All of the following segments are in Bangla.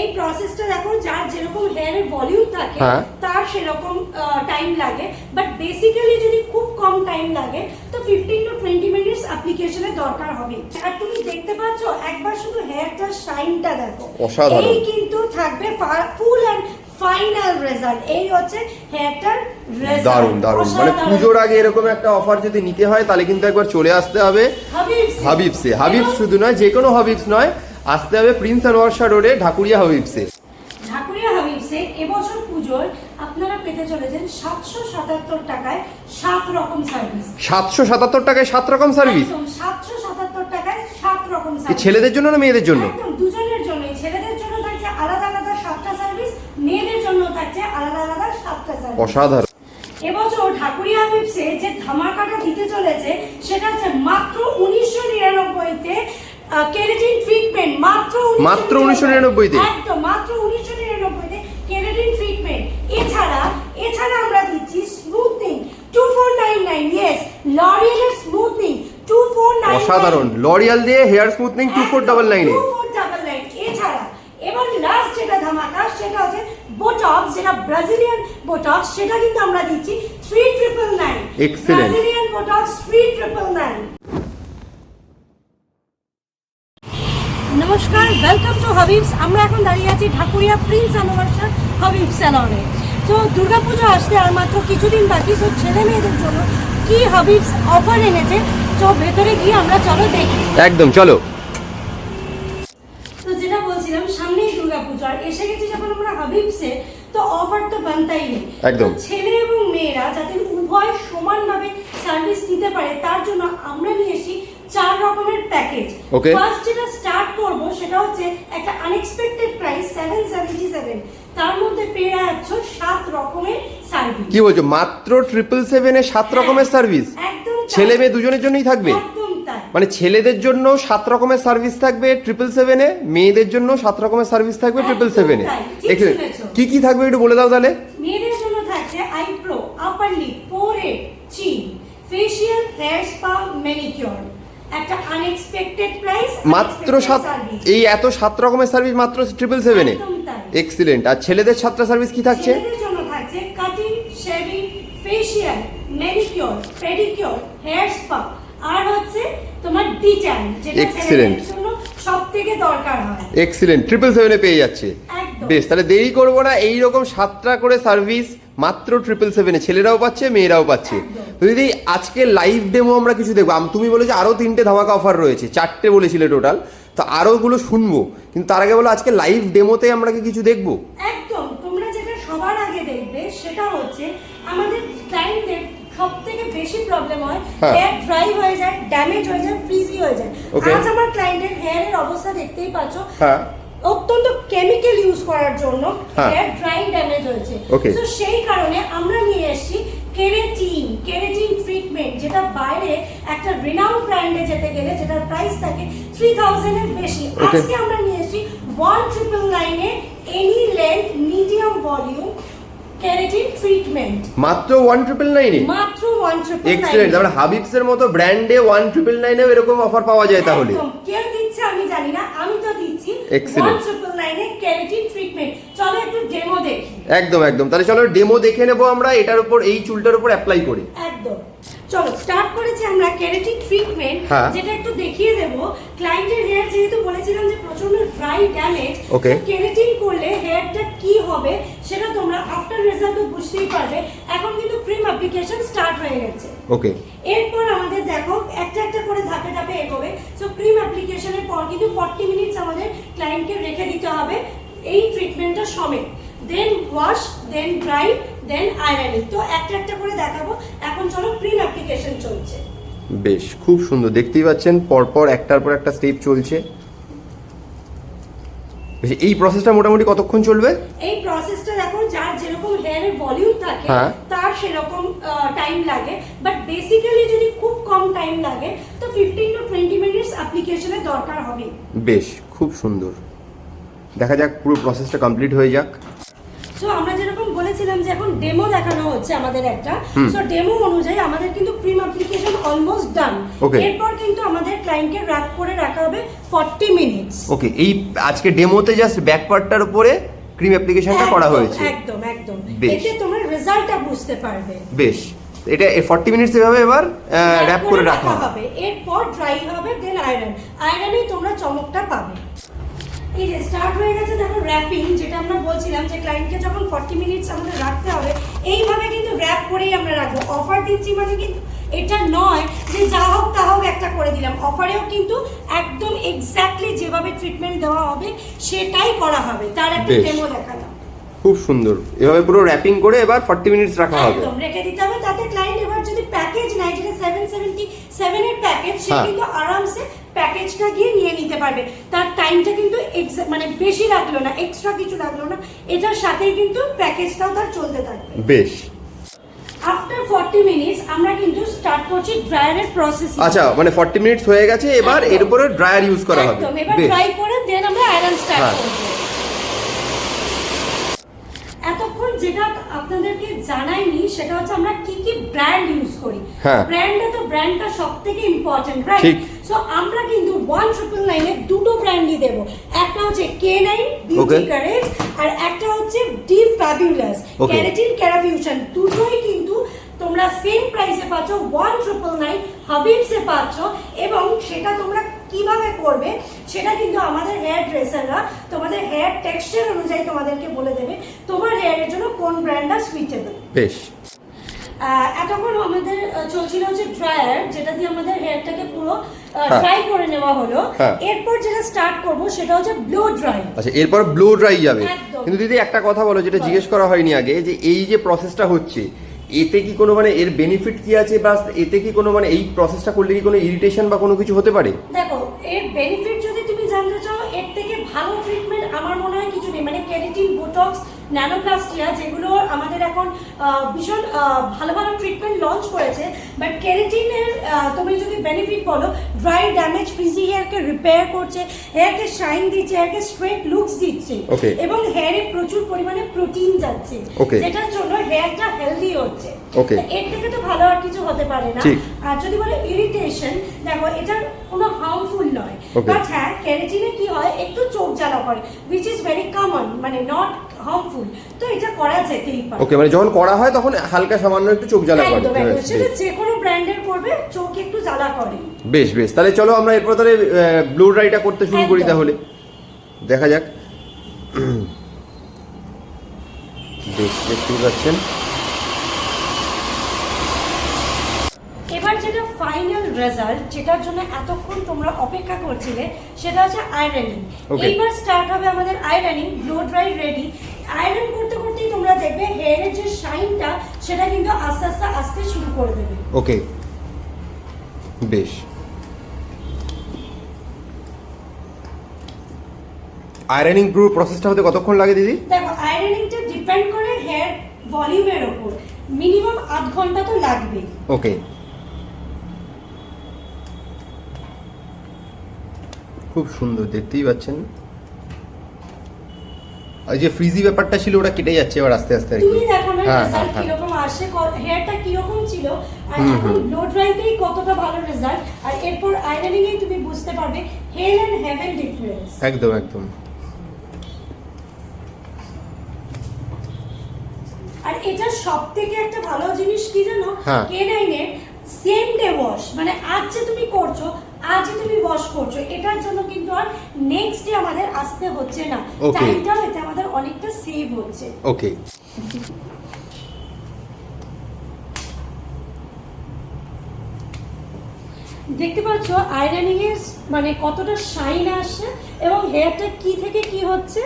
এই প্রসেসটা দেখো যার যেরকম হেয়ারের ভলিউম থাকে হ্যাঁ। তার সেরকম টাইম লাগে। বাট বেসিক্যালি যদি খুব কম টাইম লাগে তো ফিফটিন টু টোয়েন্টি মিনিটস অ্যাপ্লিকেশনের দরকার হবে। আর তুমি দেখতে পাচ্ছ একবার শুধু হেয়ারটার শাইনটা দেখো। এই কিন্তু থাকবে ফুল অ্যান্ড ফাইনাল রেজাল্ট এই হচ্ছে হেয়ারটার দারুণ দারুণ। মানে পুজোর আগে এরকম একটা অফার যদি নিতে হয় তাহলে কিন্তু একবার চলে আসতে হবে হাবিবস হাবিবসে হাবিবস শুধু নয় যে কোনো হাবিবস নয় আসতে হবে প্রিন্স আর ওয়ার্সা রোডে ঢাকুরিয়া হাবিবসে। ঢাকুরিয়া হাবিবসে এবছর পুজোর আপনারা পেতে চলেছেন সাতশো সাতাত্তর টাকায় সাত রকম সার্ভিস। সাতশো সাতাত্তর টাকায় সাত রকম সার্ভিস? সাতশো সাতাত্তর টাকায় সাত রকম সার্ভিস ছেলেদের জন্য না মেয়েদের জন্য? একদম দুজনের জন্যই। ছেলেদের জন্য থাকছে আলাদা আলাদা সাতটা সার্ভিস মেয়েদের জন্য থাকছে আলাদা আলাদা সাতটা সার্ভিস। অসাধারণ। এবছর ঢাকুরিয়া হাবিবসে যে ধামাকাটা দিতে চলেছে সেটা হচ্ছে মাত্র উনিশশো নিরানব্বইতে কেরাটিন ট্রিটমেন্ট মাত্র মাত্র 1999 তে? একদম মাত্র 1999 তে কেরাটিন ট্রিটমেন্ট এছাড়া এছাড়া আমরা দিচ্ছি স্মুথনিং 2499 ইয়েস লরিয়াল স্মুথনিং 2499 অসাধারণ। লরিয়াল দিয়ে হেয়ার স্মুথনিং 2499 2499 এছাড়া এবার লাস্ট যেটা ধামাকা সেটা হচ্ছে বোটক্স যেটা ব্রাজিলিয়ান বোটক্স সেটা কিন্তু আমরা দিচ্ছি 3999 এক্সিলেন্ট ব্রাজিলিয়ান বোটক্স 3999 নমস্কার ওয়েলকাম টু হাবিবস আমরা এখন দাঁড়িয়ে আছি ঢাকুরিয়া প্রিন্স আনোয়ারশাহ হাবিব স্যালনে তো দুর্গাপুজো আসতে আর মাত্র কিছুদিন বাকি সো ছেলে মেয়েদের জন্য কি হাবিবস অফার এনেছে তো ভেতরে গিয়ে আমরা চলো দেখি। একদম চলো। তো যেটা বলছিলাম সামনেই দুর্গাপুজো আর এসে গেছি যখন আমরা হাবিবসে তো অফার তো বানতাই নেই। একদম। ছেলে এবং মেয়েরা যাতে উভয় সমানভাবে সার্ভিস দিতে পারে তার জন্য আমরা নিয়ে এসেছি চার রকমের প্যাকেজ Okay. ফার্স্ট যেটা স্টার্ট করব সেটা হচ্ছে একটা unexpected price seven seventy seven তার মধ্যে পেয়ে যাচ্ছ সাত রকমের সার্ভিস কি বলছো মাত্র ট্রিপল সেভেনে সাত রকমের সার্ভিস একদম ছেলে মেয়ে দুজনের জন্যই থাকবে? মানে ছেলেদের জন্য সাত রকমের সার্ভিস থাকবে ট্রিপল সেভেনে মেয়েদের জন্য সাত রকমের সার্ভিস থাকবে ট্রিপল সেভেনে কি কি থাকবে একটু বলে দাও তাহলে। মেয়েদের জন্য থাকছে eyebrow upper lip forehead chin facial hair spa manicure একটা আনএক্সপেক্টেড প্রাইস মাত্র সাত এই এত সাত রকমের সার্ভিস মাত্র ট্রিপল সেভেনে এক্সিলেন্ট আর ছেলেদের সাতটা সার্ভিস কি থাকছে? ছেলেদের জন্য থাকছে cutting shaving facial manicure pedicure hair spa আর হচ্ছে তোমার ডিট্যান যেটা Excellent. সবথেকে দরকার হয়। এক্সিলেন্ট ট্রিপল সেভেনে পেয়ে যাচ্ছে। বেশ তাহলে দেরি করব না। এইরকম সাতটা করে সার্ভিস মাত্র ট্রিপল সেভেনে ছেলেরাও পাচ্ছে মেয়েরাও পাচ্ছে। তো দিদি আজকে লাইভ ডেমো আমরা কিছু দেখব। আম- তুমি বলে আরও তিনটে ধামাকা অফার রয়েছে চারটে বলেছিলে টোটাল তো আরও গুলো শুনব। কিন্তু তার আগে বলো আজকে লাইভ ডেমোতে আমরা কি কিছু দেখব? একদম তোমরা যেটা সবার আগে দেখবে সেটা হচ্ছে আমাদের ক্লায়েন্টদের সব থেকে বেশি প্রবলেম হয় হ্যাঁ। হেয়ার ড্রাই হয়ে যায় ড্যামেজ হয়ে যায় ফ্রিজি হয়ে যায়। আজ আমার ক্লায়েন্টের হেয়ারের অবস্থা দেখতেই পাচ্ছ। হ্যাঁ। অত্যন্ত কেমিক্যাল ইউজ করার জন্য হ্যাঁ। হেয়ার ড্রাই ড্যামেজ হয়েছে। তো সেই কারণে আমরা নিয়ে এসেছি কেরেটিন কেরেটিন ট্রিটমেন্ট যেটা বাইরে একটা রিনাউন্ড ব্র্যান্ডে যেতে গেলে যেটার প্রাইস থাকে থ্রি থাউজেন্ডের বেশি. আজকে আমরা নিয়ে এসেছি ওয়ান ট্রিপল নাইনে any length medium volume keratin treatment মাত্র ওয়ান ট্রিপল নাইনে মাত্র ওয়ান ট্রিপল এক্সিলেন্ট তারপরে হাবিবসের মতো ব্র্যান্ডে ওয়ান ট্রিপল নাইনেও এরকম অফার পাওয়া যায় তাহলে। কেউ দিচ্ছে আমি জানি না। আমি তো দিচ্ছি। ট্রিটমেন্ট দেখি। একদম একদম। তাহলে চলো ডেমো দেখে নেব আমরা এটার উপর এই চুলটার উপর অ্যাপ্লাই করি। একদম। চলো স্টার্ট করেছি আমরা কেরাটিন ট্রিটমেন্ট হ্যাঁ। যেটা একটু দেখিয়ে দেব। ক্লায়েন্টের হেয়ার যেহেতু বলেছিলাম যে প্রচণ্ড ড্রাই ড্যামেজ Okay. কেরাটিন করলে হেয়ারটা কি হবে সেটা তোমরা আফটার রেজাল্ট বুঝতেই পারবে। এখন কিন্তু ক্রিম অ্যাপ্লিকেশন স্টার্ট হয়ে গেছে। ওকে এরপর আমাদের দেখো একটা ধাপে এগোবে সো ক্রিম অ্যাপ্লিকেশনের পর কিন্তু ফর্টি মিনিটস আমাদের ক্লায়েন্টকে রেখে দিতে হবে এই ট্রিটমেন্টটা সমেত। Then wash then dry then ironing তো একটা একটা করে দেখাবো। এখন চলো ক্রিম অ্যাপ্লিকেশন চলছে। বেশ, খুব সুন্দর। দেখতেই পাচ্ছেন, পরপর একটার পর একটা স্টেপ চলছে। এই প্রসেসটা মোটামুটি কতক্ষণ চলবে? এই প্রসেসটা দেখো যার যেরকম হেয়ারের ভলিউম থাকে হ্যাঁ। তার সেরকম টাইম লাগে। বাট বেসিক্যালি যদি খুব কম টাইম লাগে তো ফিফটিন টু টোয়েন্টি মিনিটস অ্যাপ্লিকেশনের দরকার হবে বেশ খুব সুন্দর। দেখা যাক পুরো প্রসেসটা কমপ্লিট হয়ে যাক। সো আমরা যেরকম বলেছিলাম যে এখন ডেমো দেখানো হচ্ছে আমাদের একটা। সো ডেমো অনুযায়ী আমাদের কিন্তু প্রিম অ্যাপ্লিকেশন অলমোস্ট ডান এরপর কিন্তু আমাদের ক্লায়েন্টকে রাখ করে রাখা হবে 40 মিনিটস ওকে এই আজকে ডেমোতে জাস্ট ব্যাক পার্টটার উপরে ক্রিম অ্যাপ্লিকেশনটা করা হয়েছে। একদম একদম। বেশ। এতে তোমরা রেজাল্টটা বুঝতে পারবে। বেশ। এটা ফর্টি মিনিটস এভাবে এবার র্যাপ করে রাখা হবে। এরপর ড্রাই হবে দেন আয়রন আয়রনেই তোমরা চমকটা পাবে। এই যে স্টার্ট হয়ে গেছে দেখো র্যাপিং যেটা আমরা বলছিলাম যে ক্লায়েন্টকে যখন 40 মিনিটস আমাদের রাখতে হবে এইভাবে কিন্তু র্যাপ করেই আমরা রাখব। অফার দিচ্ছি মানে কিন্তু এটা নয় যে যা হোক তা হোক একটা করে দিলাম। অফারেও কিন্তু একদম এক্স্যাক্টলি যেভাবে ট্রিটমেন্ট দেওয়া হবে সেটাই করা হবে। তার একটা। ডেমো দেখালাম খুব সুন্দর। এভাবে পুরো র্যাপিং করে এবার ফর্টি মিনিটস রাখা হবে। একদম রেখে দিতে হবে। তাতে ক্লায়েন্ট এবার যদি প্যাকেজ নাই যেটা সেভেন সেভেন্টি সেভেনের প্যাকেজ সে হ্যাঁ। কিন্তু আরামসে প্যাকেজটা গিয়ে নিয়ে নিতে পারবে। তার টাইমটা কিন্তু মানে বেশি লাগল না এক্সট্রা কিছু লাগল না। এটার সাথেই কিন্তু প্যাকেজটাও তার চলতে থাকবে। বেশ। আফটার ফর্টি মিনিটস আমরা কিন্তু স্টার্ট করছি ড্রায়ারের প্রসেস আচ্ছা মানে ফর্টি মিনিটস হয়ে গেছে এবার এর উপরে ড্রায়ার ইউজ করা হবে। একদম এবার ড্রাই করে দেন আমরা আয়রন স্টার্ট হ্যাঁ। করব এতক্ষণ যেটা আপনাদেরকে জানাইনি সেটা হচ্ছে আমরা কি কি ব্র্যান্ড ইউজ করি। ব্র্যান্ডে তো ব্র্যান্ডটা সব থেকে ইম্পর্টেন্ট রাইট সো আমরা কিন্তু ওয়ান ট্রিপল নাইনে দুটো ব্র্যান্ডই দেবো। একটা হচ্ছে কে নাইন বিউটি কারেজ আর একটা হচ্ছে ডিপ ফ্যাবিউলাস. ক্যারাটিন ক্যারাফিউশন দুটোই কিন্তু তোমরা সেম প্রাইসে পাচ্ছ ওয়ান ট্রিপল নাইন হাবিবসে পাচ্ছ এবং সেটা তোমরা কীভাবে করবে সেটা কিন্তু আমাদের হেয়ার ড্রেসাররা তোমাদের হেয়ার টেক্সচার অনুযায়ী তোমাদেরকে বলে দেবে তোমার হেয়ারের জন্য কোন ব্র্যান্ডটা সুইটেবল বেশ। এতক্ষণ আমাদের চলছিল হচ্ছে ড্রায়ার যেটা দিয়ে আমাদের হেয়ারটাকে পুরো হ্যাঁ। ড্রাই করে নেওয়া হলো। হ্যাঁ। এরপর যেটা স্টার্ট করব সেটা হচ্ছে ব্লো ড্রাই আচ্ছা এরপর ব্লো ড্রাই যাবে। কিন্তু দিদি একটা কথা বলো যেটা জিজ্ঞেস করা হয়নি আগে যে এই যে প্রসেসটা হচ্ছে এতে কি কোনো মানে এর বেনিফিট কি আছে বা এতে কি কোনো মানে এই প্রসেসটা করলে কি কোনো ইরিটেশন বা কোনো কিছু হতে পারে? দেখো, এর বেনিফিট যদি জানতে চাও এর থেকে ভালো ট্রিটমেন্ট আমার মনে হয় কিছু নেই। মানে ক্যারেটিন বোটক্স ন্যানোপ্লাস্টিয়া যেগুলো আমাদের এখন ভীষণ ভালো ভালো ট্রিটমেন্ট লঞ্চ করেছে। বাট ক্যারেটিনের তুমি যদি বেনিফিট বলো ড্রাই ড্যামেজ ফ্রিজি হেয়ারকে রিপেয়ার করছে হেয়ারকে শাইন দিচ্ছে হেয়ারকে স্ট্রেট লুকস দিচ্ছে. এবং হেয়ারে প্রচুর পরিমাণে প্রোটিন যাচ্ছে. যেটার জন্য হেয়ারটা হেলদি হচ্ছে। এর থেকে তো ভালো আর কিছু হতে পারে না। আর যদি বলে ইরিটেশন দেখো এটা কোনো হার্মফুল নয়. বাট হ্যাঁ ক্যারেটিনে কি হয়? একটু চোখ জ্বালা করে উইচ ইজ ভেরি কমন মানে নট হার্মফুল তো এটা করা যেতেই পারে। ওকে মানে যখন করা হয় তখন হালকা সামান্য একটু চোখ জ্বালা করে। সেটা যে কোনো ব্র্যান্ডের করবে চোখ একটু জ্বালা করে। বেশ বেশ। তাহলে চলো আমরা এরপর তাহলে ব্লু ড্রাইটা করতে শুরু করি তাহলে। দেখা যাক। বেশ দেখতেই পাচ্ছেন এবার যেটা ফাইনাল রেজাল্ট যেটার জন্য এতক্ষণ তোমরা অপেক্ষা করছিলে সেটা হচ্ছে আয়রনিং এইবার স্টার্ট হবে আমাদের ironing blow dry ready iron করতে করতেই তোমরা দেখবে হেয়ারের যে শাইনটা সেটা কিন্তু আস্তে আস্তে আসতে শুরু করে দেবে। ওকে বেশ। আয়রনিং পুরো প্রসেসটা হতে কতক্ষণ লাগে দিদি? দেখো আয়রনিংটা ডিপেন্ড করে হেয়ার ভলিউমের ওপর। মিনিমাম আধ ঘণ্টা তো লাগবেই। ওকে খুব সুন্দর দেখতেই পাচ্ছেন। আর যে ফ্রিজি ব্যাপারটা ছিল ওটা কেটে যাচ্ছে এবার আস্তে আস্তে আর কি তুমি দেখো না হ্যাঁ হ্যাঁ হ্যাঁ। কীরকম আসে হেয়ারটা কীরকম ছিল আর এখন ব্লো ড্রাইতেই কতটা ভালো রেজাল্ট আর এরপর আয়রনিং এ তুমি বুঝতে পারবে হেল এন্ড হেভেন ডিফারেন্স একদম একদম। আর এটা সব থেকে একটা ভালো জিনিস কি জানো। কে নাইনের সেম ডে ওয়াশ মানে আজ যে তুমি করছ আজই তুমি ওয়াশ করছ এটার জন্য কিন্তু আর নেক্সট ডে আমাদের আসতে হচ্ছে না. টাইমটাও এতে আমাদের অনেকটা সেভ হচ্ছে। ওকে দেখতে পাচ্ছ আয়রনিং এর মানে কতটা শাইন আসছে এবং হেয়ারটা কি থেকে কি হচ্ছে?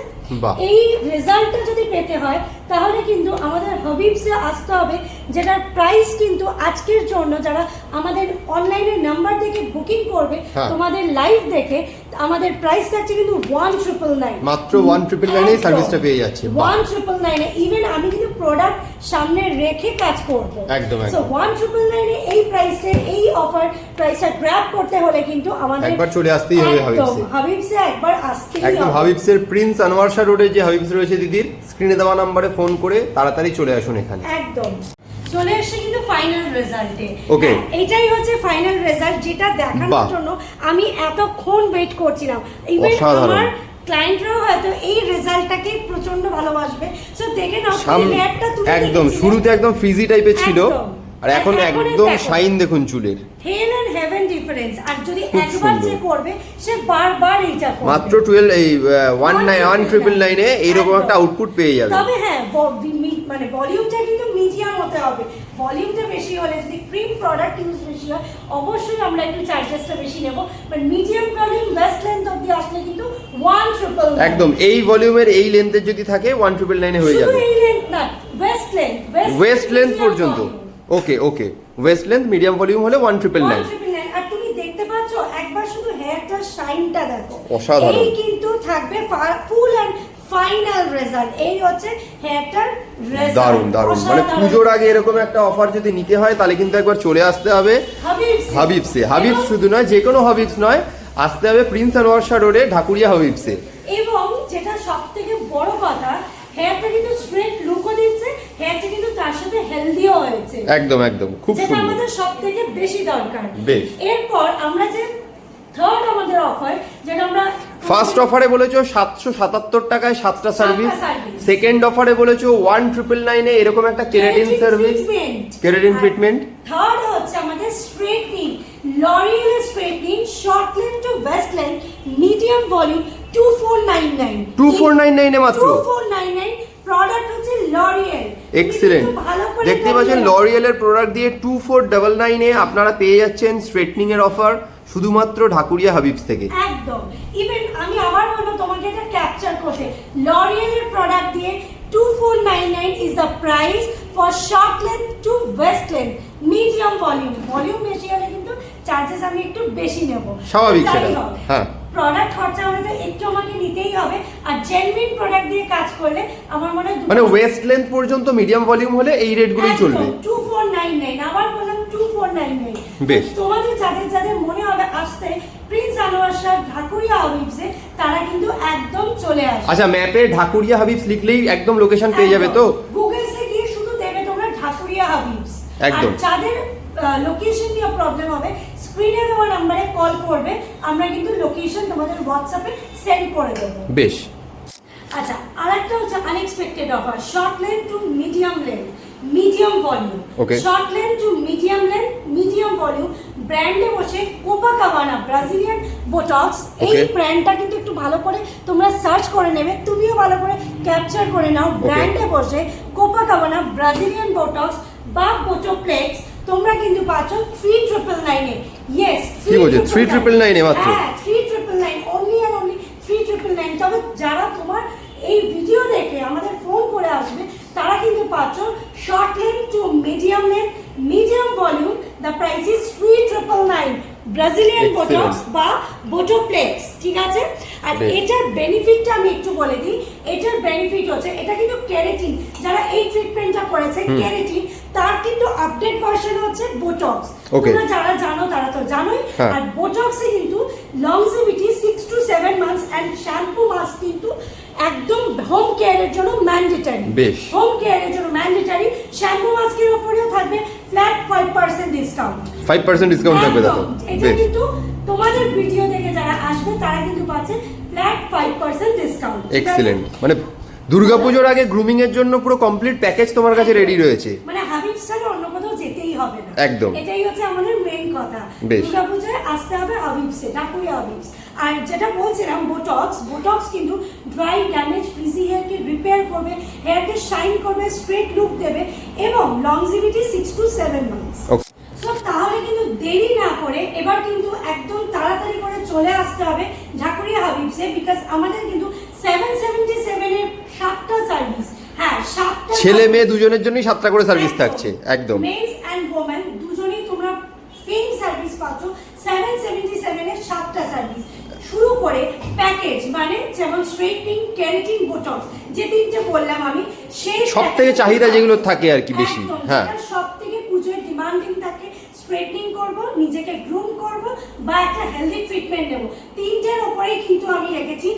এই রেজাল্টটা যদি পেতে হয় তাহলে কিন্তু আমাদের হাবিবসে আসতে হবে যেটার প্রাইস কিন্তু আজকের জন্য যারা আমাদের অনলাইনে নাম্বার দেখে বুকিং করবে হ্যাঁ। তোমাদের লাইভ দেখে আমাদের প্রাইস থাকছে কিন্তু ওয়ান ট্রিপল নাইন মাত্র ওয়ান ট্রিপল নাইনে সার্ভিসটা পেয়ে যাচ্ছে। ওয়ান ট্রিপল নাইনে ইভেন আমি কিন্তু প্রোডাক্ট সামনে রেখে কাজ করব একদম, একদম। সো ওয়ান ট্রিপল নাইনে এই প্রাইসে এই অফার প্রাইসটা গ্র্যাব করতে হলে কিন্তু আমাদের একবার চলে আসতেই হবে একদম, হাবিবসে। হাবিবসে একবার আসতেই একদম হবে। হাবিবসের প্রিন্স আনোয়ার শাহ রোডে যে হাবিবস রয়েছে দিদির স্ক্রিনে দেওয়া নাম্বারে ফোন করে তাড়াতাড়ি চলে আসুন এখানে একদম চলে কিন্তু ফাইনাল রেজাল্টে Okay. এটাই হচ্ছে ফাইনাল রেজাল্ট যেটা দেখানোর জন্য আমি এতক্ষণ ওয়েট করছিলাম। ইভেন আমার ক্লায়েন্টরাও হয়তো এই রেজাল্টটাকে প্রচণ্ড ভালোবাসবে। সো দেখে নাও একদম শুরুতে একদম ফ্রিজি টাইপের ছিল। আর এখন একদম শাইন দেখুন চুলের। হেল এন্ড হেভেন ডিফারেন্স আর যদি একবার যে করবে সে বারবার এইটা করবে। মাত্র টুয়েলভ এই ওয়ান নাইন ওয়ান ট্রিপল নাইনে এইরকম একটা আউটপুট পেয়ে যাবে। তবে হ্যাঁ মানে ভলিউমটা কিন্তু মিডিয়াম হতে হবে। ভলিউমটা বেশি হলে যদি ক্রিম প্রোডাক্ট ইউজ বেশি হয় অবশ্যই আমরা একটু চার্জেসটা বেশি নেব। But medium volume waist length অব্দি আসলে কিন্তু ওয়ান ট্রিপল একদম এই ভলিউমের এই লেন্থের যদি থাকে ওয়ান ট্রিপল নাইনে হয়ে যাবে। এই লেন্থ না ওয়েস্ট লেন্থ ওয়েস্ট লেন্থ পর্যন্ত। Okay okay waist length medium volume হলে ওয়ান ট্রিপল নাইন আর তুমি দেখতে পাচ্ছ একবার শুধু হেয়ারটার শাইনটা দেখো। অসাধারণ। এই কিন্তু থাকবে ফুল এন্ড ফাইনাল রেজাল্ট এই হচ্ছে হেয়ারটার দারুণ দারুণ। মানে পুজোর আগে এরকম একটা অফার যদি নিতে হয় তাহলে কিন্তু একবার চলে আসতে হবে হাবিবসে। হাবিবস। শুধু নয় যে কোনো হাবিবস নয় আসতে হবে প্রিন্স আনোয়ার শাহ রোডে ঢাকুরিয়া হাবিবসে। এবং যেটা সব থেকে বড় কথা হেয়ারটা কিন্তু স্ট্রেট লুকও দিচ্ছে হেয়ারটা কিন্তু তার সাথে হেলদিও হয়েছে। একদম একদম। খুব যেটা আমাদের সব থেকে বেশি দরকার। বেশ। এরপর আমরা যে থার্ড আমাদের অফার যেটা আমরা ফার্স্ট অফারে বলেছ সাতশো সাতাত্তর টাকায় সাতটা সার্ভিস সেকেন্ড অফারে বলেছ ওয়ান ট্রিপল নাইনে এরকম একটা keratin service keratin treatment third হচ্ছে আমাদের straightening L'Oreal straightening short length to waist length medium volume 2499 two four nine নাইনে মাত্র। 2499 প্রোডাক্ট হচ্ছে লরিয়েল এক্সিলেন্ট দেখতে পাচ্ছেন লরিয়েলের প্রোডাক্ট দিয়ে টু ফোর ডাবল নাইনে আপনারা পেয়ে যাচ্ছেন স্ট্রেটনিং এর অফার শুধুমাত্র ঢাকুরিয়া হাবিবস থেকে। একদম। ইভেন আমি আবার বলব তোমাকে এটা ক্যাপচার করতে। লরিয়েলের প্রোডাক্ট দিয়ে 2499 is the price for short length to west length medium volume volume বেশি হলে কিন্তু চার্জেস আমি একটু বেশি নেব। স্বাভাবিক সেটা, হ্যাঁ। প্রোডাক্ট খরচা হলে তো একটু আমাকে নিতেই হবে। আর জেনুইন প্রোডাক্ট দিয়ে কাজ করলে আমার মনে হয় মানে ওয়েস্ট লেন্থ পর্যন্ত মিডিয়াম ভলিউম হলে এই রেটগুলোই চলবে। টু ফোর নাইন নাইন আবার বললাম টু ফোর নাইন নাইন বেশ। তোমাদের যাদের যাদের মনে হবে আসতে প্রিন্স আনোয়ার শাহ ঢাকুরিয়া হাবিবসে তারা কিন্তু একদম চলে আসবে। আচ্ছা ম্যাপে ঢাকুরিয়া হাবিবস লিখলেই একদম লোকেশন পেয়ে যাবে তো? গুগলসে গিয়ে শুধু দেবে তোমরা ঢাকুরিয়া হাবিবস। একদম। যাদের লোকেশন নিয়ে প্রবলেম হবে স্ক্রিনে দেওয়া নাম্বারে কল করবে আমরা কিন্তু লোকেশন তোমাদের হোয়াটসঅ্যাপে সেন্ড করে দেবো। বেশ। আচ্ছা আরেকটা হচ্ছে unexpected offer short length to medium length medium volume. Short length to medium length medium volume ব্র্যান্ডে বসে কোপা কাভানা ব্রাজিলিয়ান বোটক্স এই ব্র্যান্ডটা কিন্তু একটু ভালো করে তোমরা সার্চ করে নেবে তুমিও ভালো করে ক্যাপচার করে নাও। ব্র্যান্ডে বসে কোপা কাভানা ব্রাজিলিয়ান বোটক্স বা বোটোপ্লেক্স তোমরা কিন্তু পাচ্ছ থ্রি ট্রিপল নাইনে ইয়েস কি বলছো? 399 এ মাত্র? হ্যাঁ three triple nine only and only three triple nine তবে যারা তোমার এই ভিডিও দেখে আমাদের ফোন করে আসবে কিন্তু পাচ্ছ short length to medium length medium volume the price is three triple nine Brazilian botox বা বোটোপ্লেক্স ঠিক আছে? আর এটার বেনিফিটটা আমি একটু বলে দিই এটার বেনিফিট হচ্ছে এটা কিন্তু কেরাটিন যারা এই ট্রিটমেন্টটা করেছে কেরাটিন তার কিন্তু আপডেট ভার্সন হচ্ছে বোটক্স. তোমরা যারা জানো তারা তো জানোই হ্যাঁ। আর বোটক্সে কিন্তু longevity six to seven months and shampoo mask কিন্তু একদম হোম কেয়ারের জন্য ম্যান্ডেটারি বেশ। হোম কেয়ারের জন্য ম্যান্ডেটারি শ্যাম্পু মাস্কের উপরেও থাকবে flat five percent discount five percent discount থাকবে দেখো। এটা কিন্তু তোমাদের ভিডিও দেখে যারা আসবে তারা কিন্তু পাচ্ছে flat five percent discount excellent মানে দুর্গাপুজোর আগে গ্রুমিং এর জন্য পুরো কমপ্লিট প্যাকেজ তোমার কাছে রেডি রয়েছে। মানে হাবিব ছাড়া অন্য কোথাও যেতেই হবে না একদম। এটাই হচ্ছে আমাদের মেইন কথা। দুর্গাপূজায় আসতে হবে হাবিবসে ডাকুরি হাবিবস আর যেটা বলছিলাম বোটক্স বোটক্স কিন্তু ড্রাই ড্যামেজ ফ্রিজি হেয়ারকে রিপেয়ার করবে হেয়ারকে শাইন করবে স্ট্রেট লুক দেবে এবং longevity six to seven months so তাহলে কিন্তু দেরি না করে এবার কিন্তু একদম তাড়াতাড়ি করে চলে আসতে হবে ঝাকুরিয়া হাবিবসে বিকজ আমাদের কিন্তু সেভেন সেভেন্টি সেভেনের সাতটা সার্ভিস হ্যাঁ সাতটা ছেলে মেয়ে দুজনের জন্যই সাতটা করে সার্ভিস থাকছে একদম। মেন্স অ্যান্ড ওমেন সার্ভিস পাচ্ছ। সেভেন সেভেন্টি সেভেনের সাতটা সার্ভিস শুরু করে প্যাকেজ মানে যেমন স্ট্রেটিং ক্যারেটিন বোটক্স যে তিনটে বললাম আমি সেই সব থেকে চাহিদা যেগুলো থাকে আর কি বেশি হ্যাঁ। সব থেকে পুজোয় ডিমান্ডিং থাকে স্ট্রেটনিং করব নিজেকে গ্রুম করব বা একটা হেলদি ট্রিটমেন্ট নেব। তিনটের উপরে কিন্তু আমি রেখেছি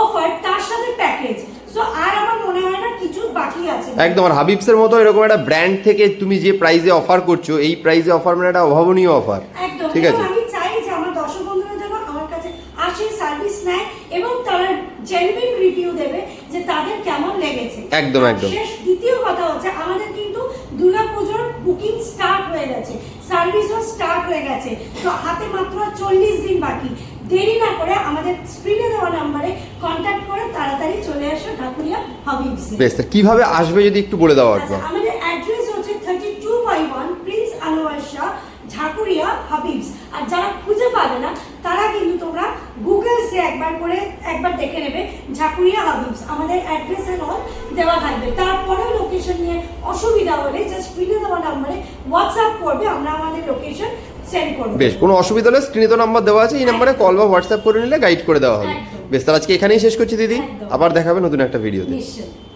অফার তার সাথে প্যাকেজ সো আর আমার মনে হয় না কিছু বাকি আছে। একদম আর হাবিবসের মতো এরকম একটা ব্র্যান্ড থেকে তুমি যে প্রাইজে অফার করছ এই প্রাইজে অফার মানে একটা অভাবনীয় অফার একদম। ঠিক আছে। আমি চাই যে আমার দর্শক বন্ধুরা যেন আমার কাছে আসে সার্ভিস নেয় এবং তারা জেনুইন রিভিউ দেবে যে তাদের কেমন লেগেছে। একদম, একদম। শেষ দ্বিতীয় কথা হচ্ছে আমাদের কিন্তু দুর্গাপুজোর বুকিং স্টার্ট হয়ে গেছে। সার্ভিসও স্টার্ট হয়ে গেছে। তো হাতে মাত্র চল্লিশ দিন বাকি। দেরি না করে আমাদের স্ক্রিনে দেওয়া নাম্বারে কন্ট্যাক্ট করে তাড়াতাড়ি চলে আসো ঢাকুরিয়া হাবিবস বেশ কীভাবে আসবে যদি একটু বলে দাও একবার ঝাকুরিয়া হাবিবস। আর যারা খুঁজে পাবে না তারা কিন্তু তোমরা গুগলসে একবার করে একবার দেখে নেবে ঝাকুরিয়া হাবিবস। আমাদের অ্যাড্রেস এন্ড অল দেওয়া থাকবে। তারপরেও লোকেশন নিয়ে অসুবিধা হলে জাস্ট স্ক্রিনে দেওয়া নাম্বারে হোয়াটসঅ্যাপ করবে আমরা আমাদের লোকেশন সেন্ড করব। বেশ কোনো অসুবিধা হলে স্ক্রিনে তো নাম্বার দেওয়া আছে এই নাম্বারে কল বা হোয়াটসঅ্যাপ করে নিলে গাইড করে দেওয়া হবে। বেশ তাহলে আজকে এখানেই শেষ করছি দিদি। আবার দেখাবে নতুন একটা ভিডিওতে নিশ্চয়ই।